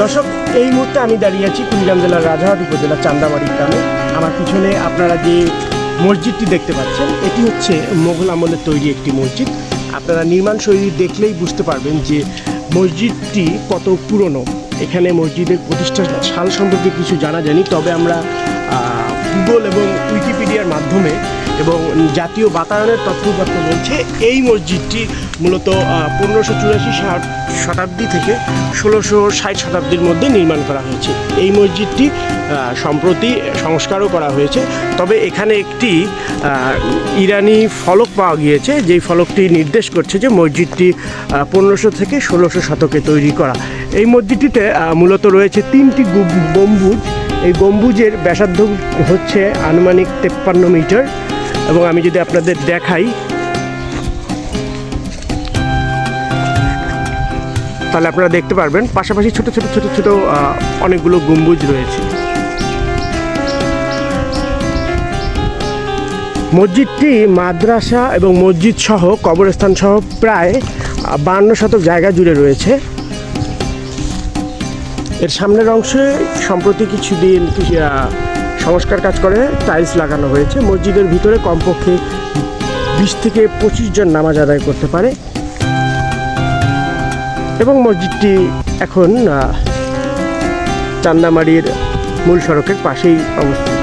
দর্শক, এই মুহূর্তে আমি দাঁড়িয়ে আছি কুড়িগ্রাম জেলার রাজাহাট উপজেলার চান্দাবাড়ি গ্রামে। আমার পিছনে আপনারা যে মসজিদটি দেখতে পাচ্ছেন, এটি হচ্ছে মোগল আমলের তৈরি একটি মসজিদ। আপনারা নির্মাণ শৈলী দেখলেই বুঝতে পারবেন যে মসজিদটি কত পুরনো। এখানে মসজিদের প্রতিষ্ঠা সাল সম্পর্কে কিছু জানা যায়নি, তবে আমরা গুগল এবং উইকিপিডিয়ার মাধ্যমে এবং জাতীয় বাতায়নের তথ্যপত্র বলছে, এই মসজিদটি মূলত পনেরোশো চুরাশি শতাব্দী থেকে ষোলোশো ষাট শতাব্দীর মধ্যে নির্মাণ করা হয়েছে। এই মসজিদটি সম্প্রতি সংস্কারও করা হয়েছে। তবে এখানে একটি ইরানি ফলক পাওয়া গিয়েছে, যেই ফলকটি নির্দেশ করছে যে মসজিদটি পনেরোশো থেকে ষোলোশো শতকে তৈরি করা। এই মসজিদটিতে মূলত রয়েছে তিনটি গম্বুজ। এই গম্বুজের ব্যাসার্ধ হচ্ছে আনুমানিক তেপ্পান্ন মিটার। এবং আমি যদি আপনাদের দেখাই তাহলে আপনারা দেখতে পারবেন, পাশাপাশি ছোট ছোট ছোট ছোট অনেকগুলো গম্বুজ রয়েছে। মসজিদটি মাদ্রাসা এবং মসজিদ সহ কবরস্থান সহ প্রায় বান্ন শতক জায়গা জুড়ে রয়েছে। এর সামনের অংশে সম্প্রতি কিছুদিন সংস্কার কাজ করে টাইলস লাগানো হয়েছে। মসজিদের ভিতরে কমপক্ষে বিশ থেকে পঁচিশ জন নামাজ আদায় করতে পারে। এবং মসজিদটি এখন চান্দামারির মূল সড়কের পাশেই অবস্থিত।